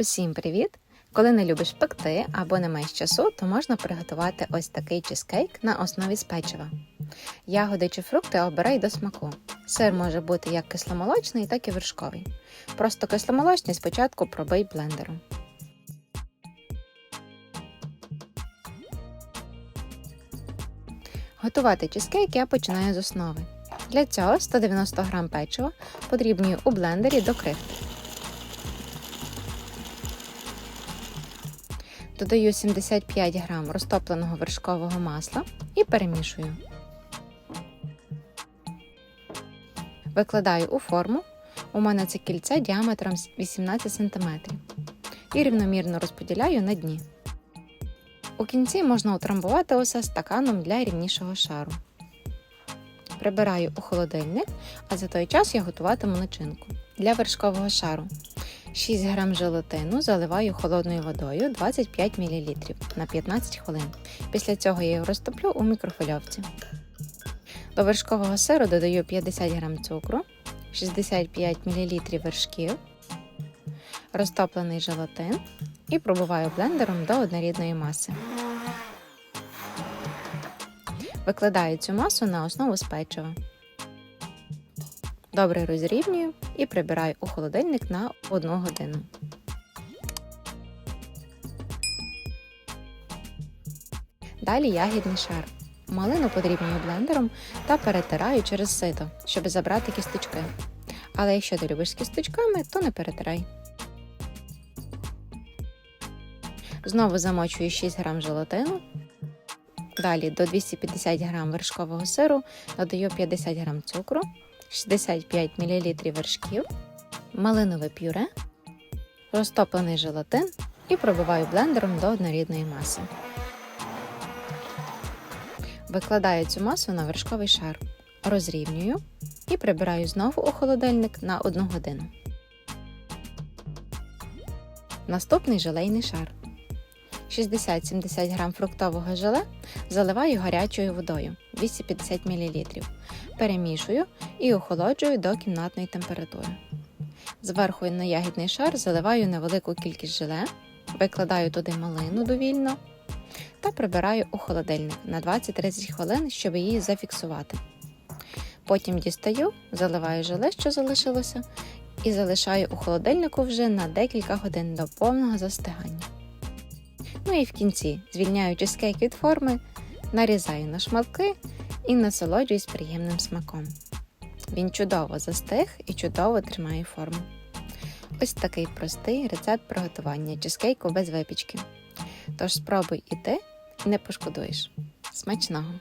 Усім привіт! Коли не любиш пекти або не маєш часу, то можна приготувати ось такий чизкейк на основі з печива. Ягоди чи фрукти обирай до смаку. Сир може бути як кисломолочний, так і вершковий. Просто кисломолочний спочатку пробий блендером. Готувати чизкейк я починаю з основи. Для цього 190 г печива подрібнюю у блендері до крихти. Додаю 75 г розтопленого вершкового масла і перемішую. Викладаю у форму. У мене це кільце діаметром 18 см. І рівномірно розподіляю на дні. У кінці можна утрамбувати усе стаканом для рівнішого шару. Прибираю у холодильник, а за той час я готуватиму начинку. Для вершкового шару 6 г желатину заливаю холодною водою 25 мл на 15 хвилин. Після цього я його розтоплю у мікрохвильовці. До вершкового сиру додаю 50 г цукру, 65 мл вершків, розтоплений желатин і пробиваю блендером до однорідної маси. Викладаю цю масу на основу з печива. Добре розрівнюю і прибираю у холодильник на 1 годину. Далі ягідний шар. Малину подрібнюю блендером та перетираю через сито, щоб забрати кісточки. Але якщо ти любиш з кісточками, то не перетирай. Знову замочую 6 г желатину. Далі до 250 г вершкового сиру додаю 50 г цукру, 65 мл вершків, малинове пюре, розтоплений желатин і пробиваю блендером до однорідної маси. Викладаю цю масу на вершковий шар, розрівнюю і прибираю знову у холодильник на 1 годину. Наступний желейний шар. 60-70 г фруктового желе заливаю гарячою водою 250 мл. Перемішую і охолоджую до кімнатної температури. Зверху на ягідний шар заливаю невелику кількість желе, викладаю туди малину довільно та прибираю у холодильник на 20-30 хвилин, щоб її зафіксувати. Потім дістаю, заливаю желе, що залишилося, і залишаю у холодильнику вже на декілька годин до повного застигання. Ну і в кінці звільняю чизкейк від форми, нарізаю на шматки і насолоджуюсь приємним смаком. Він чудово застиг і чудово тримає форму. Ось такий простий рецепт приготування чизкейку без випічки. Тож спробуй і ти, і не пошкодуєш. Смачного!